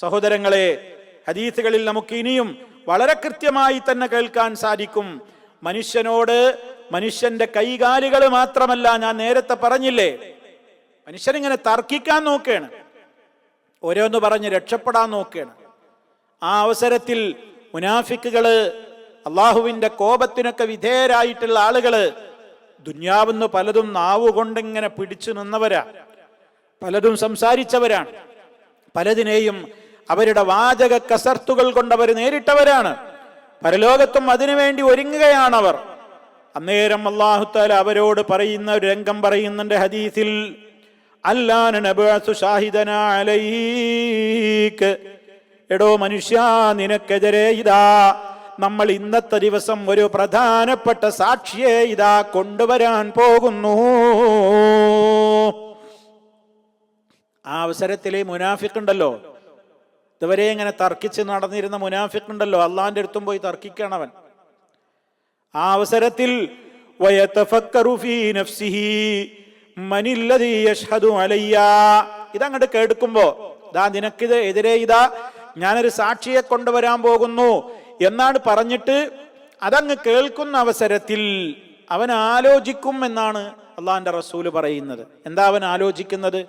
സഹോദരങ്ങളെ ഹദീസുകളിൽ നമുക്ക് ഇനിയും വളരെ കൃത്യമായി തന്നെ കേൾക്കാൻ സാധിക്കും. മനുഷ്യനോട് മനുഷ്യന്റെ കൈകാലുകൾ മാത്രമല്ല ഞാൻ നേരത്തെ പറഞ്ഞില്ലേ? മനുഷ്യനിങ്ങനെ തർക്കിക്കാൻ നോക്കുകയാണ് ഓരോന്ന് പറഞ്ഞ് രക്ഷപ്പെടാൻ നോക്കുകയാണ് ആ അവസരത്തിൽ മുനാഫിക്കുകൾ അള്ളാഹുവിന്റെ കോപത്തിനൊക്കെ വിധേയരായിട്ടുള്ള ആളുകൾ ദുന്യാവെന്ന് പലതും നാവുകൊണ്ടിങ്ങനെ പിടിച്ചു നിന്നവരാ. പലതും സംസാരിച്ചവരാണ്. പലതിനെയും അവരുടെ വാചക കസർത്തുകൾ കൊണ്ട് അവർ നേരിട്ടവരാണ്. പരലോകത്തും അതിനുവേണ്ടി ഒരുങ്ങുകയാണവർ. അന്നേരം അള്ളാഹുത്താല അവരോട് പറയുന്ന ഒരു രംഗം പറയുന്നുണ്ട് ഹദീസിൽ എടോ മനുഷ്യ നിനക്കെതിരെ ഇതാ നമ്മൾ ഇന്നത്തെ ദിവസം ഒരു പ്രധാനപ്പെട്ട സാക്ഷിയെ ഇതാ കൊണ്ടുവരാൻ പോകുന്നു. ആ അവസരത്തിലെ മുനാഫിക്കുണ്ടല്ലോ. ഇതുവരെ ഇങ്ങനെ തർക്കിച്ച് നടന്നിരുന്ന മുനാഫിക്കുണ്ടല്ലോ. അള്ളാഹിന്റെ അടുത്തും പോയി തർക്കിക്കണം അവൻ. ആ അവസരത്തിൽ ഇതങ്ങട് കേൾക്കുമ്പോ ദാ നിനക്കിത് എതിരെ ഇതാ ഞാനൊരു സാക്ഷിയെ കൊണ്ടുവരാൻ പോകുന്നു എന്നാണ് പറഞ്ഞിട്ട് അതങ്ങ് കേൾക്കുന്ന അവസരത്തിൽ അവൻ ആലോചിക്കും എന്നാണ് അള്ളാഹിന്റെ റസൂൽ പറയുന്നത്. എന്താ അവൻ ആലോചിക്കുന്നത്?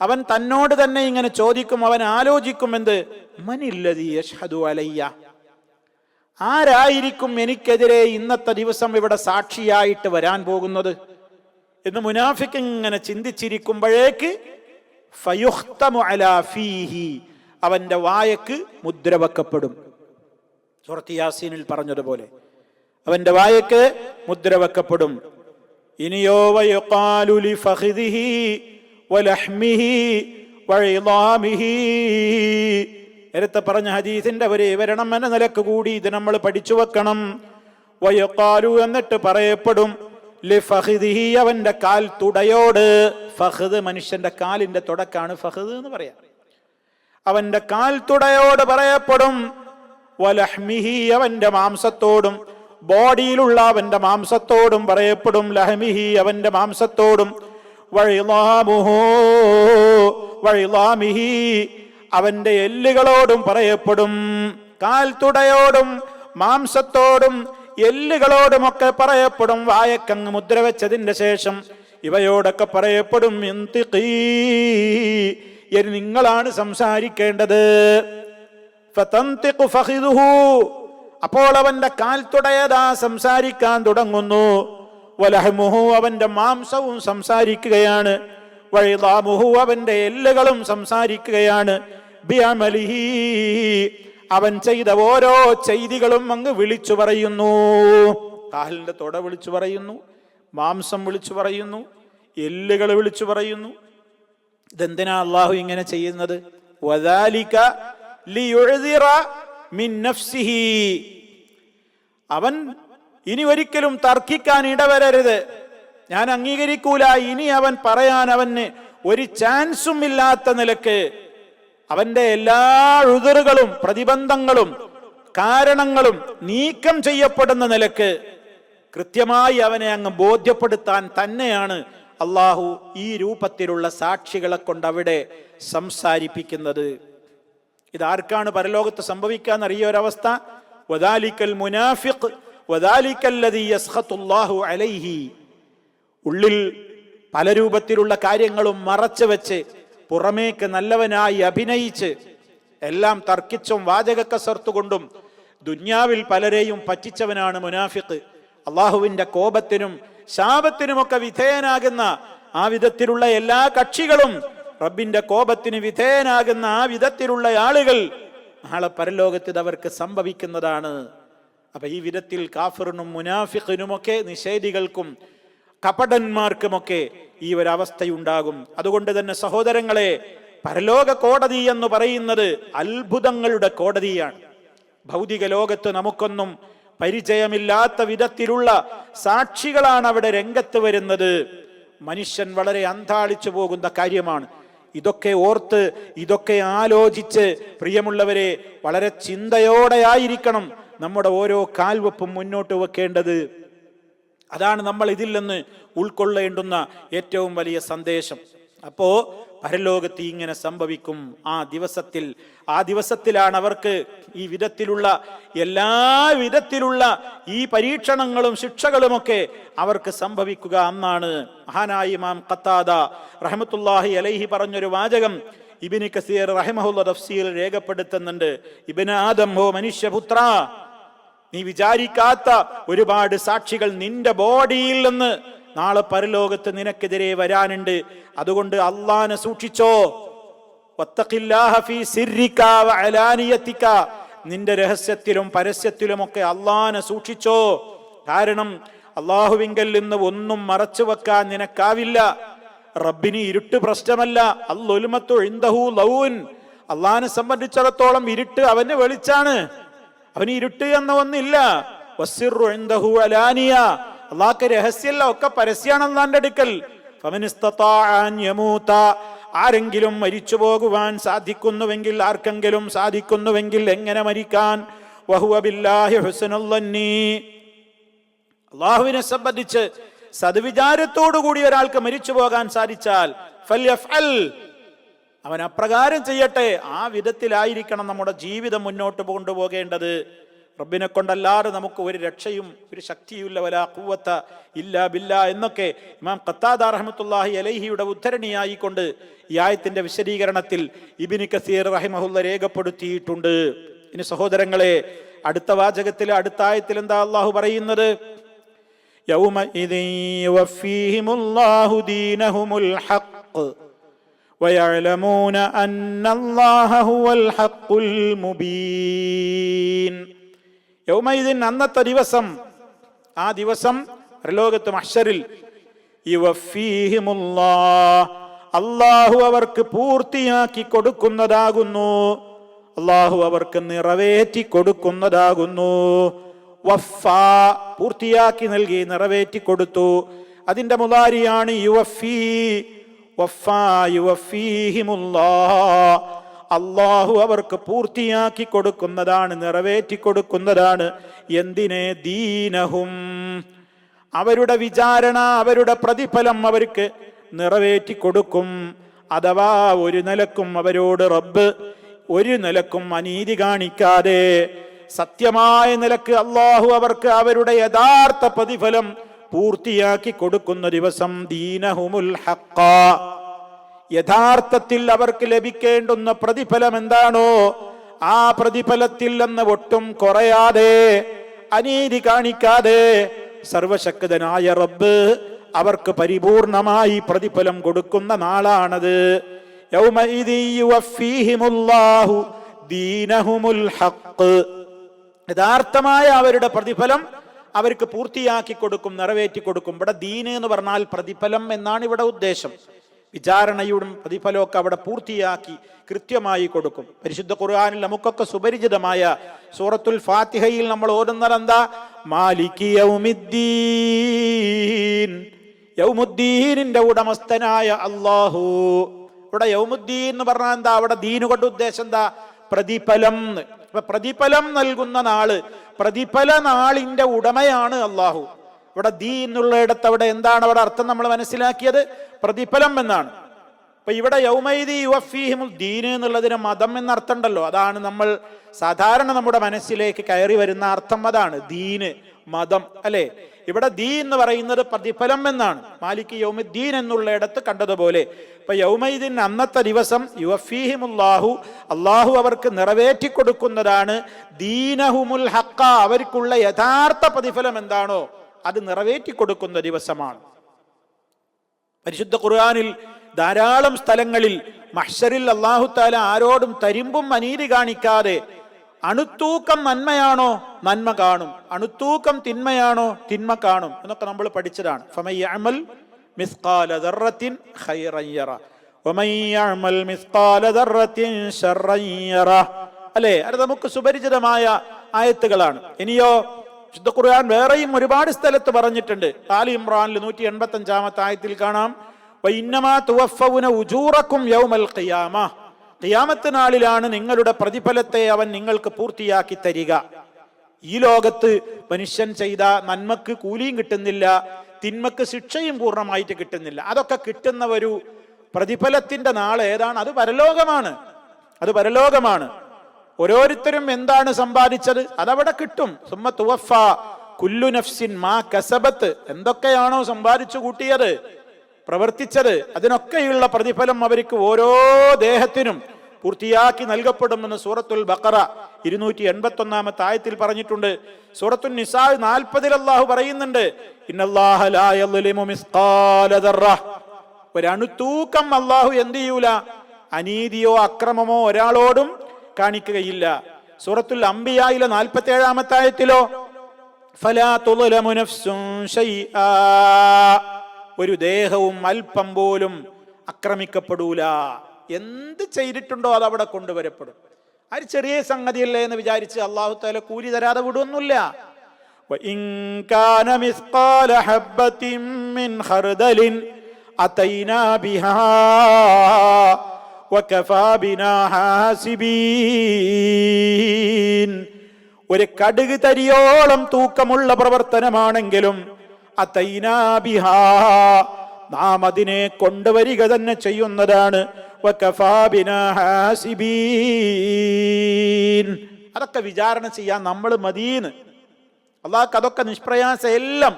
അവൻ തന്നോട് തന്നെ ഇങ്ങനെ ചോദിക്കും അവൻ ആലോചിക്കും എന്ത്? മനില്ലതി യശ്ഹദു അലയ്യ. ആരായിരിക്കും എനിക്കെതിരെ ഇന്നത്തെ ദിവസം ഇവിടെ സാക്ഷിയായിട്ട് വരാൻ പോകുന്നത്? എന്ന് മുനാഫിക്ക് ഇങ്ങനെ ചിന്തിച്ചിരിക്കുമ്പോഴേക്ക് ഫീഹി അവന്റെ വായക്ക് മുദ്ര വെക്കപ്പെടും. സൂറത്ത് യാസീനിൽ പറഞ്ഞതുപോലെ അവന്റെ വായക്ക് മുദ്ര വെക്കപ്പെടും. ഇനിയോ വലഹ്മിഹി വഴിലാമിഹി നേരത്തെ പറഞ്ഞ ഹദീസിന്റെ ഒരു വിവരണം എന്ന നിലയ്ക്ക് കൂടി ഇത് നമ്മൾ പഠിച്ചു വെക്കണം. വയക്കാലു എന്നിട്ട് പറയപ്പെടും അവന്റെ കാൽ തുടയോട്. ഫഹദ് മനുഷ്യന്റെ കാലിന്റെ തുടക്കാണ് ഫഹദ് എന്ന് പറയാ. അവന്റെ കാൽ തുടയോട് പറയപ്പെടും വലഹ്മിഹി അവന്റെ മാംസത്തോടും. ബോഡിയിലുള്ള അവന്റെ മാംസത്തോടും പറയപ്പെടും ലഹ്മിഹി അവന്റെ മാംസത്തോടും. അവന്റെ എല്ലുകളോടും പറയപ്പെടും കാൽ തുടയോടും മാംസത്തോടും എല്ലുകളോടുമൊക്കെ പറയപ്പെടും. വായക്കങ്ങ് മുദ്ര വെച്ചതിന്റെ ശേഷം ഇവയോടൊക്കെ പറയപ്പെടും നിങ്ങളാണ് സംസാരിക്കേണ്ടത്. അപ്പോൾ അവന്റെ കാൽ തുടയതാ സംസാരിക്കാൻ തുടങ്ങുന്നു. വലഹമുഹു അവന്റെ മാംസവും സംസാരിക്കുകയാണ്. വഴിതാമുഹു അവന്റെ എല്ലുകളും സംസാരിക്കുകയാണ്. അവൻ ചെയ്ത ഓരോ ചെയ്തികളും അങ്ങ് വിളിച്ചു പറയുന്നു. കാഹലിന്റെ തൊട വിളിച്ചു പറയുന്നു. മാംസം വിളിച്ചു പറയുന്നു. എല്ലുകൾ വിളിച്ചു പറയുന്നു. ഇതെന്തിനാ അള്ളാഹു ഇങ്ങനെ ചെയ്യുന്നത്? വദാലിക മിൻ നഫ്സിഹി. അവൻ ഇനി ഒരിക്കലും തർക്കിക്കാൻ ഇടവരരുത്. ഞാൻ അംഗീകരിക്കൂല. ഇനി അവൻ പറയാൻ അവന് ഒരു ചാൻസും ഇല്ലാത്ത നിലയ്ക്ക് അവന്റെ എല്ലാ ഉതിറുകളും പ്രതിബന്ധങ്ങളും കാരണങ്ങളും നീക്കം ചെയ്യപ്പെടുന്ന നിലയ്ക്ക് കൃത്യമായി അവനെ അങ്ങ് ബോധ്യപ്പെടുത്താൻ തന്നെയാണ് അള്ളാഹു ഈ രൂപത്തിലുള്ള സാക്ഷികളെ കൊണ്ട് അവിടെ സംസാരിപ്പിക്കുന്നത്. ഇതാർക്കാണ് പരലോകത്ത് സംഭവിക്കാൻ അറിയ ഒരവസ്ഥ? വദാലിക്കൽ മുനാഫിഖ് ഉള്ളിൽ പല രൂപത്തിലുള്ള കാര്യങ്ങളും മറച്ചു വെച്ച് പുറമേക്ക് നല്ലവനായി അഭിനയിച്ച് എല്ലാം തർക്കിച്ചും വാചകക്കസർത്തുകൊണ്ടും ദുന്യാവിൽ പലരെയും പറ്റിച്ചവനാണ് മുനാഫിഖ്. അള്ളാഹുവിന്റെ കോപത്തിനും ശാപത്തിനുമൊക്കെ വിധേയനാകുന്ന ആ വിധത്തിലുള്ള എല്ലാ കക്ഷികളും റബ്ബിന്റെ കോപത്തിന് വിധേയനാകുന്ന ആ വിധത്തിലുള്ള ആളുകൾ നാളെ പരലോകത്ത് അവർക്ക് സംഭവിക്കുന്നതാണ്. അപ്പൊ ഈ വിധത്തിൽ കാഫിറിനും മുനാഫിഖിനുമൊക്കെ നിഷേധികൾക്കും കപടന്മാർക്കുമൊക്കെ ഈ ഒരു അവസ്ഥയുണ്ടാകും അതുകൊണ്ട് തന്നെ സഹോദരങ്ങളെ പരലോക കോടതി എന്ന് പറയുന്നത് അത്ഭുതങ്ങളുടെ കോടതിയാണ്. ഭൗതിക ലോകത്ത് നമുക്കൊന്നും പരിചയമില്ലാത്ത വിധത്തിലുള്ള സാക്ഷികളാണ് അവിടെ രംഗത്ത് വരുന്നത്. മനുഷ്യൻ വളരെ അന്താളിച്ചു പോകുന്ന കാര്യമാണ്. ഇതൊക്കെ ഓർത്ത് ഇതൊക്കെ ആലോചിച്ച് പ്രിയമുള്ളവരെ വളരെ ചിന്തയോടെയായിരിക്കണം. നമ്മുടെ ഓരോ കാൽവെപ്പും മുന്നോട്ട് വെക്കേണ്ടത്. അതാണ് നമ്മൾ ഇതിൽ നിന്ന് ഉൾക്കൊള്ളേണ്ടുന്ന ഏറ്റവും വലിയ സന്ദേശം. അപ്പോ പരലോകത്ത് ഇങ്ങനെ സംഭവിക്കും. ആ ദിവസത്തിൽ ആ ദിവസത്തിലാണ് അവർക്ക് ഈ വിധത്തിലുള്ള എല്ലാ വിധത്തിലുള്ള ഈ പരീക്ഷണങ്ങളും ശിക്ഷകളുമൊക്കെ അവർക്ക് സംഭവിക്കുക അന്നാണ്. മഹാനായി മാം കത്താദ റഹമത്തുല്ലാഹി അലൈഹി പറഞ്ഞൊരു വാചകം ഇബിനി കസീർ റഹമഹുല്ല തഫ്സീൽ രേഖപ്പെടുത്തുന്നുണ്ട്. ഇബിൻ ആദം ഹോ മനുഷ്യപുത്ര നീ വിചാരിക്കാത്ത ഒരുപാട് സാക്ഷികൾ നിന്റെ ബോഡിയിൽ നിന്ന് നാളെ പരലോകത്ത് നിനക്കെതിരെ വരാനുണ്ട്. അതുകൊണ്ട് അള്ളാനെ സൂക്ഷിച്ചോ. നിന്റെ രഹസ്യത്തിലും പരസ്യത്തിലും ഒക്കെ അള്ളാനെ സൂക്ഷിച്ചോ. കാരണം അള്ളാഹുവിങ്കൽ നിന്ന് ഒന്നും മറച്ചു വെക്കാൻ നിനക്കാവില്ല. റബ്ബിന് ഇരുട്ട് പ്രശ്നമല്ല. അല്ലൊലുമത്തു ഇന്ദഹു ലൗൻ. അള്ളാഹിനെ സംബന്ധിച്ചിടത്തോളം ഇരുട്ട് അവന് വെളിച്ചാണ്. അവന് ഇരുട്ട് എന്ന ഒന്നില്ല അള്ളാഹ്ക്ക് രഹസ്യമല്ല ഒക്കെ പരസ്യമാണ് അള്ളാന്റെ അടുക്കൽ. ആരെങ്കിലും മരിച്ചു പോകുവാൻ സാധിക്കുന്നുവെങ്കിൽ ആർക്കെങ്കിലും സാധിക്കുന്നുവെങ്കിൽ എങ്ങനെ മരിക്കാൻ. അള്ളാഹുവിനെ സംബന്ധിച്ച് സദ്വിചാരത്തോടു കൂടി ഒരാൾക്ക് മരിച്ചു പോകാൻ സാധിച്ചാൽ. അവൻ അപ്രകാരം ചെയ്യട്ടെ ആ വിധത്തിലായിരിക്കണം നമ്മുടെ ജീവിതം മുന്നോട്ട് കൊണ്ടുപോകേണ്ടത്. റബ്ബിനെ കൊണ്ടല്ലാതെ നമുക്ക് ഒരു രക്ഷയും ഒരു ശക്തിയുമില്ല വല കൂവത്ത ഇല്ല ബില്ല എന്നൊക്കെ ഇമാം കത്താദ് റഹമത്തുല്ലാഹി അലൈഹിയുടെ ഉദ്ധരണിയായിക്കൊണ്ട് ഈ ആയത്തിന്റെ വിശദീകരണത്തിൽ ഇബിനി കസീർ റഹിമഹുല്ല രേഖപ്പെടുത്തിയിട്ടുണ്ട്. ഇനി സഹോദരങ്ങളെ അടുത്ത വാചകത്തിൽ അടുത്ത ആയത്തിൽ എന്താ അള്ളാഹു പറയുന്നത്? യൗമ ഇദീ വഫീഹിമുല്ലാഹു ദീനഹുമുൽ ഹഖ്. ويعلمون أن الله هو الحق المبين يومئذ അന്നത്തെ ദിവസം ആ ദിവസം ലോകത്ത് മഹ്ഷറിൽ യുവഫീഹിമുല്ലാ അള്ളാഹു അവർക്ക് പൂർത്തിയാക്കി കൊടുക്കുന്നതാകുന്നു അള്ളാഹു അവർക്ക് നിറവേറ്റി കൊടുക്കുന്നതാകുന്നു വഫ പൂർത്തിയാക്കി നൽകി നിറവേറ്റി കൊടുത്തു അതിന്റെ മുതാരിയാണ് യുവഫി വഫ യുവഫീഹിമുല്ലാ അള്ളാഹു അവർക്ക് പൂർത്തിയാക്കി കൊടുക്കുന്നതാണ് നിറവേറ്റി കൊടുക്കുന്നതാണ്. എന്തിനെ? ദീനഹും. അവരുടെ വിചാരണ അവരുടെ പ്രതിഫലം അവർക്ക് നിറവേറ്റി കൊടുക്കും. അഥവാ ഒരു നിലക്കും അവരോട് റബ്ബ് ഒരു നിലക്കും അനീതി കാണിക്കാതെ. സത്യമായ നിലയ്ക്ക് അള്ളാഹു അവർക്ക് അവരുടെ യഥാർത്ഥ പ്രതിഫലം പൂർത്തിയാക്കി കൊടുക്കുന്ന ദിവസം ദീനഹുമുൽ ഹക്ക യഥാർത്ഥത്തിൽ അവർക്ക് ലഭിക്കേണ്ടുന്ന പ്രതിഫലം എന്താണോ ആ പ്രതിഫലത്തിൽ നിന്ന് ഒട്ടും കുറയാതെ അനീതി കാണിക്കാതെ സർവശക്തനായ റബ്ബ് അവർക്ക് പരിപൂർണമായി പ്രതിഫലം കൊടുക്കുന്ന നാളാണത്. യഥാർത്ഥമായ അവരുടെ പ്രതിഫലം അവർക്ക് പൂർത്തിയാക്കി കൊടുക്കും നിറവേറ്റി കൊടുക്കും. ഇവിടെ ദീന് എന്ന് പറഞ്ഞാൽ പ്രതിഫലം എന്നാണ് ഇവിടെ ഉദ്ദേശം. വിചാരണയുടെ പ്രതിഫലമൊക്കെ അവിടെ പൂർത്തിയാക്കി കൃത്യമായി കൊടുക്കും. പരിശുദ്ധ ഖുർആനിൽ നമുക്കൊക്കെ സുപരിചിതമായ സൂറത്തുൽ ഫാത്തിഹയിൽ നമ്മൾ ഓരുന്നത് എന്താ? മാലികി ഉടമസ്ഥനായ അള്ളാഹു ഇവിടെ യൗമുദ്ദീൻ എന്ന് പറഞ്ഞാൽ എന്താ? അവിടെ ദീനുകൊണ്ട് ഉദ്ദേശം എന്താ? പ്രതിഫലം. പ്രതിഫലം നൽകുന്ന നാൾ പ്രതിഫല നാളിന്റെ ഉടമയാണ് അള്ളാഹു ഇവിടെ ദീ എന്നുള്ളയിടത്ത് അവിടെ എന്താണ് അവിടെ അർത്ഥം നമ്മൾ മനസ്സിലാക്കിയത്? പ്രതിഫലം എന്നാണ്. അപ്പൊ ഇവിടെ യൗമൈദി യുവഫീഹിമുൽ ദീന് എന്നുള്ളതിന് മതം എന്ന അർത്ഥം ഉണ്ടല്ലോ അതാണ് നമ്മൾ സാധാരണ നമ്മുടെ മനസ്സിലേക്ക് കയറി വരുന്ന അർത്ഥം. അതാണ് ദീന് മതം അല്ലെ? ഇവിടെ ദീ എന്ന് പറയുന്നത് പ്രതിഫലം എന്നാണ്. മാലിക് യൗമുദ്ദീൻ എന്നുള്ളയിടത്ത് കണ്ടതുപോലെ. ഇപ്പൊ യൗമൈദിൻ അന്നത്തെ ദിവസം യുവഫീഹിമുല്ലാഹു അള്ളാഹു അവർക്ക് നിറവേറ്റി കൊടുക്കുന്നതാണ് ദീനഹുമുൽ ഹക്ക അവർക്കുള്ള യഥാർത്ഥ പ്രതിഫലം എന്താണോ അത് നിറവേറ്റി കൊടുക്കുന്ന ദിവസമാണ്. പരിശുദ്ധ ഖുർആാനിൽ ധാരാളം സ്ഥലങ്ങളിൽ മഹ്ഷറിൽ അള്ളാഹു താല ആരോടും തരിമ്പും അനീതി കാണിക്കാതെ അണുത്തൂക്കം നന്മയാണോ? നന്മ കാണും. അണുത്തൂക്കം തിന്മയാണോ? തിന്മ കാണും. എന്നൊക്കെ നമ്മൾ പഠിച്ചതാണ്. ദർറത്തിൻ ദർറത്തിൻ അല്ലേ? അത് നമുക്ക് സുപരിചിതമായ ആയത്തുകളാണ്. ഇനിയോ ശുദ്ധ ഖുർആൻ വേറെയും ഒരുപാട് സ്ഥലത്ത് പറഞ്ഞിട്ടുണ്ട്. ആലി ഇമ്രാനിൽ നൂറ്റി എൺപത്തി അഞ്ചാമത്തെ ആയത്തിൽ കാണാം യൗമൽ ഖിയാമ. ഖിയാമത്ത് നാളിലാണ് നിങ്ങളുടെ പ്രതിഫലത്തെ അവൻ നിങ്ങൾക്ക് പൂർത്തിയാക്കി തരിക. ഈ ലോകത്ത് മനുഷ്യൻ ചെയ്ത നന്മക്ക് കൂലിയും കിട്ടുന്നില്ല തിന്മക്ക് ശിക്ഷയും പൂർണമായിട്ട് കിട്ടുന്നില്ല. അതൊക്കെ കിട്ടുന്ന ഒരു പ്രതിഫലത്തിന്റെ നാൾ ഏതാണ്? അത് പരലോകമാണ്. അത് പരലോകമാണ്. ഓരോരുത്തരും എന്താണ് സമ്പാദിച്ചത്? അതവിടെ കിട്ടും. സുമ്മ തുവഫ കുല്ലു നഫ്സിൻ മാ കസബത്ത്. എന്തൊക്കെയാണോ സമ്പാദിച്ചു കൂട്ടിയത്? പ്രവർത്തിച്ചത് അതിനൊക്കെയുള്ള പ്രതിഫലം അവർക്ക് ഓരോ ദേഹത്തിനും പൂർത്തിയാക്കി നൽകപ്പെടുമെന്ന് സൂറത്തുൽ ബക്കറ ഇരുന്നൂറ്റി എൺപത്തി ഒന്നാമത്തെ ആയത്തിൽ പറഞ്ഞിട്ടുണ്ട്. സൂറത്തുൽ നിസാ നാൽപ്പതിൽ അള്ളാഹു പറയുന്നുണ്ട് ഒരണുത്തൂക്കം അള്ളാഹു എന്ത് ചെയ്യൂല? അനീതിയോ അക്രമമോ ഒരാളോടും കാണിക്കുകയില്ല. സൂറത്തുൽ അംബിയായിലെ നാൽപ്പത്തി ഏഴാമത്തെ ആയത്തിലോ ഫലാ തുലമുനഫ്സും. ഒരു ദേഹവും അല്പം പോലും ആക്രമിക്കപ്പെടൂല. എന്ത് ചെയ്തിട്ടുണ്ടോ അത് അവിടെ കൊണ്ടുവരപ്പെടും. അത് ചെറിയ സംഗതിയല്ലേ എന്ന് വിചാരിച്ച് അള്ളാഹു താല കൂലി തരാതെ വിടുവൊന്നുമില്ല. ഒരു കടുക് തരിയോളം തൂക്കമുള്ള പ്രവർത്തനമാണെങ്കിലും നാം അതിനെ കൊണ്ടുവരിക തന്നെ ചെയ്യുന്നതാണ്. അതൊക്കെ വിചാരണ ചെയ്യാൻ നമ്മൾ മതീന്ന് അള്ളാഹ് അതൊക്കെ നിഷ്പ്രയാസ എല്ലാം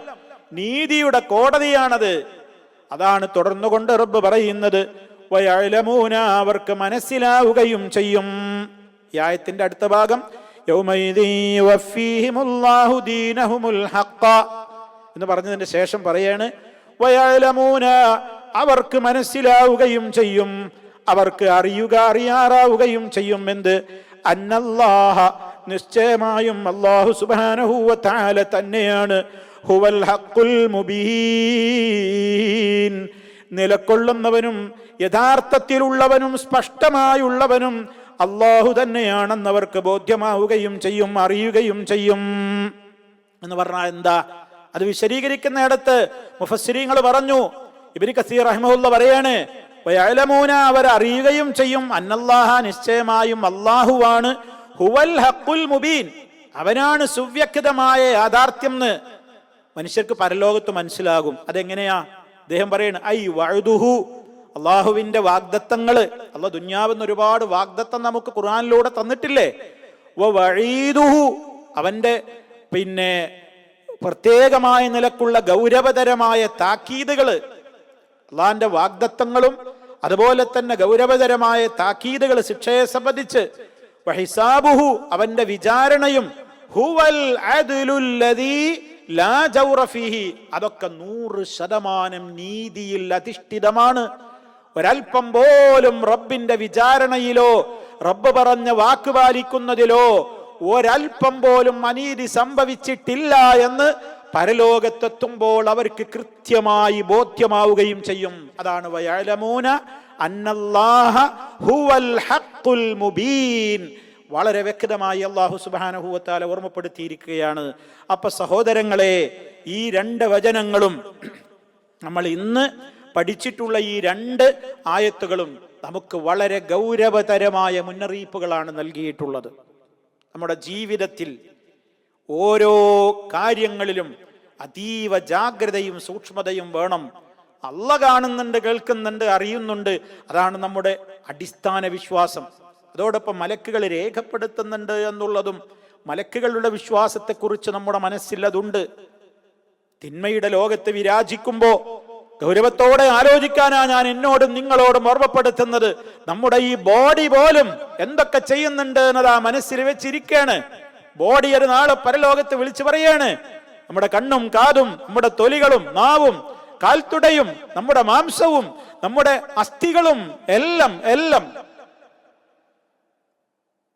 നീതിയുടെ കോടതിയാണത്. അതാണ് തുടർന്നു കൊണ്ട് റബ്ബ് പറയുന്നത്. വയലമൂന അവർക്ക് മനസ്സിലാവുകയും ചെയ്യും. ഈ ആയത്തിന്റെ അടുത്ത ഭാഗം. യൗമൈദി ദീനഹുമുൽ എന്ന് പറഞ്ഞതിന് ശേഷം പറയാണ് വയാലമൂന അവർക്ക് മനസ്സിലാവുകയും ചെയ്യും. അവർക്ക് അറിയുക അറിയാറാവുകയും ചെയ്യും. എന്ത്? അന്നല്ലാഹ നിശ്ചയമായും അള്ളാഹു തആല തന്നെയാണ്. ഹുവൽ ഹഖുൽ മുബീൻ. നിലക്കൊള്ളുന്നവനും യഥാർത്ഥത്തിലുള്ളവനും സ്പഷ്ടമായുള്ളവനും അള്ളാഹു തന്നെയാണെന്നവർക്ക് ബോധ്യമാവുകയും ചെയ്യും അറിയുകയും ചെയ്യും. എന്ന് പറഞ്ഞാൽ എന്താ? അത് വിശദീകരിക്കുന്നിടത്ത് മുഫസ്സിരിങ്ങൾ പറഞ്ഞു ഇബിന് കസീർ റഹ്മുല്ല പറയാണ് വയലമൂന അറിയുകയും ചെയ്യും അന്നല്ലാഹ നിശ്ചയമായും അള്ളാഹുവാണ് ഹുവൽ ഹക്കുൽ മുബീൻ അവനാണ് സുവ്യക്തമായ യാഥാർത്ഥ്യം എന്ന് മനുഷ്യർക്ക് പരലോകത്ത് മനസ്സിലാകും. അതെങ്ങനെയാ? അദ്ദേഹം പറയാണ് ഐ വഴുതുഹു അള്ളാഹുവിന്റെ വാഗ്ദത്തങ്ങൾ അല്ല ദുന്യാവെന്ന് ഒരുപാട് വാഗ്ദത്തം നമുക്ക് ഖുർആനിലൂടെ തന്നിട്ടില്ലേ? വഴീതുഹു അവന്റെ പിന്നെ പ്രത്യേകമായ നിലക്കുള്ള ഗൗരവതരമായ താക്കീതുകൾ അള്ളാന്റെ വാഗ്ദത്തങ്ങളും അതുപോലെ തന്നെ ഗൗരവതരമായ താക്കീതുകൾ ശിക്ഷയെ സംബന്ധിച്ച് വഹിസാബുഹു അവന്റെ വിചാരണയും ഹുവൽ അതൊക്കെ നൂറ് ശതമാനം നീതിയിൽ അധിഷ്ഠിതമാണ്. ഒരൽപ്പം പോലും റബ്ബിന്റെ വിചാരണയിലോ റബ്ബ് പറഞ്ഞ വാക്ക് പാലിക്കുന്നതിലോ ഒരൽപ്പം പോലും അനീതി സംഭവിച്ചിട്ടില്ല എന്ന് പരലോകത്തെത്തുമ്പോൾ അവർക്ക് കൃത്യമായി ബോധ്യമാവുകയും ചെയ്യും. അതാണ് വയലമൂന ഹഖുൽ മുബീൻ. വളരെ വ്യക്തമായി അള്ളാഹു സുബാനഹുവത്താല ഓർമ്മപ്പെടുത്തിയിരിക്കുകയാണ്. അപ്പൊ സഹോദരങ്ങളെ ഈ രണ്ട് വചനങ്ങളും നമ്മൾ ഇന്ന് പഠിച്ചിട്ടുള്ള ഈ രണ്ട് ആയത്തുകളും നമുക്ക് വളരെ ഗൗരവതരമായ മുന്നറിയിപ്പുകളാണ് നൽകിയിട്ടുള്ളത്. നമ്മുടെ ജീവിതത്തിൽ ഓരോ കാര്യങ്ങളിലും അതീവ ജാഗ്രതയും സൂക്ഷ്മതയും വേണം. അല്ല കാണുന്നുണ്ട് കേൾക്കുന്നുണ്ട് അറിയുന്നുണ്ട്. അതാണ് നമ്മുടെ അടിസ്ഥാന വിശ്വാസം. അതോടൊപ്പം മലക്കുകൾ രേഖപ്പെടുത്തുന്നുണ്ട് എന്നുള്ളതും മലക്കുകളുടെ വിശ്വാസത്തെക്കുറിച്ച് നമ്മുടെ മനസ്സിൽ അതുണ്ട്. തിന്മയുടെ ലോകത്ത് വിരാജിക്കുമ്പോ ഗൗരവത്തോടെ ആലോചിക്കാനാ ഞാൻ എന്നോടും നിങ്ങളോടും ഓർമ്മപ്പെടുത്തുന്നത്. നമ്മുടെ ഈ ബോഡി പോലും എന്തൊക്കെ ചെയ്യുന്നുണ്ട് എന്നത് ആ മനസ്സിൽ വെച്ചിരിക്കാണ് ബോഡി ഒരു നാളെ പരലോകത്ത് വിളിച്ചു പറയാണ്. നമ്മുടെ കണ്ണും കാതും നമ്മുടെ തൊലികളും നാവും കാൽത്തുടയും നമ്മുടെ മാംസവും നമ്മുടെ അസ്ഥികളും എല്ലാം എല്ലാം.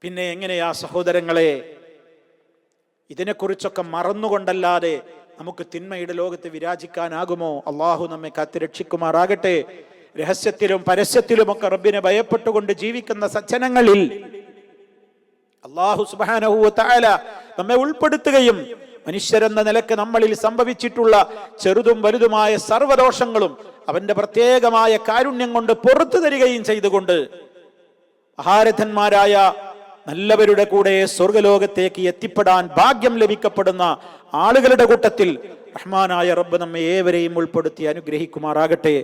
പിന്നെ എങ്ങനെയാ സഹോദരങ്ങളെ? ഇതിനെക്കുറിച്ചൊക്കെ മറന്നുകൊണ്ടല്ലാതെ നമുക്ക് തിന്മയുടെ ലോകത്ത് വിരാജിക്കാനാകുമോ? അള്ളാഹു നമ്മെ കാത്തുരക്ഷിക്കുമാറാകട്ടെ രഹസ്യത്തിലും പരസ്യത്തിലുമൊക്കെ റബ്ബിനെ ഭയപ്പെട്ടുകൊണ്ട് ജീവിക്കുന്ന സജ്ജനങ്ങളിൽ അള്ളാഹു സുബാനഹുല നമ്മെ ഉൾപ്പെടുത്തുകയും മനുഷ്യരെന്ന നിലയ്ക്ക് നമ്മളിൽ സംഭവിച്ചിട്ടുള്ള ചെറുതും വലുതുമായ സർവദോഷങ്ങളും അവന്റെ പ്രത്യേകമായ കാരുണ്യം കൊണ്ട് പുറത്തു തരികയും ചെയ്തുകൊണ്ട് മഹാരഥന്മാരായ നല്ലവരുടെ കൂടെ സ്വർഗലോകത്തേക്ക് എത്തിപ്പെടാൻ ഭാഗ്യം ലഭിക്കപ്പെടുന്ന ആളുകളുടെ കൂട്ടത്തിൽ റഹ്മാനായ റബ്ബ് നമ്മെ ഏവരെയും ഉൾപ്പെടുത്തി അനുഗ്രഹിക്കുമാറാകട്ടെ.